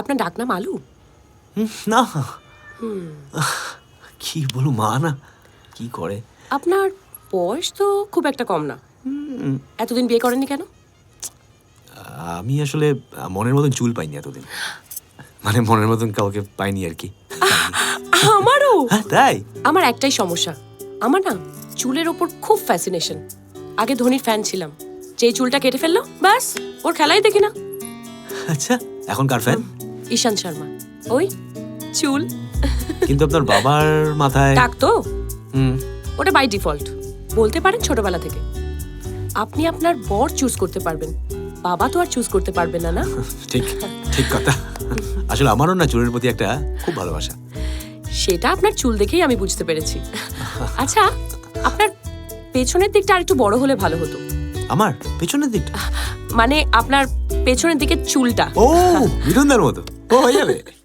আপনার ডাকনাম আলু? হুম, না। কি বলু মা না কি করে? আপনার বয়স তো খুব একটা কম না। এতদিন বিয়ে করেননি কেন? আমি আসলে মনের মতন চুল পাইনি এতদিন। মানে মনের মতন কাউকে পাইনি আর কি। আমারও? হ্যাঁ তাই? আমার একটাই সমস্যা। আমার না চুলের ওপর খুব ফ্যাসিনেশন আগে ধোনির ফ্যান ছিলাম। যে চুলটা কেটে ফেলল ব্যাস ওর খেলাই দেখি না। আচ্ছা এখন কার ফ্যান ঈশান্ত শর্মা। ওই চুল। কিন্তু আপনার বাবার মাথায় টাক তো। হুম, ওটা বাই ডিফল্ট বলতে পারেন ছোটবেলা থেকে। আপনি আপনার বর চুজ করতে পারবেন। বাবা তো আর চুজ করতে পারবেন না না? ঠিক ঠিক কথা। আসলে আমারও না চুলের প্রতি একটা খুব ভালোবাসা। সেটা আপনার চুল দেখেই আমি বুঝতে পেরেছি। আচ্ছা আপনার পেছনের দিকটা আর একটু বড় হলে ভালো হতো। আমার? পেছনের দিকটা? মানে আপনার পেছনের দিকে চুলটা। ও বিরন্দার মতো। Olha, velho.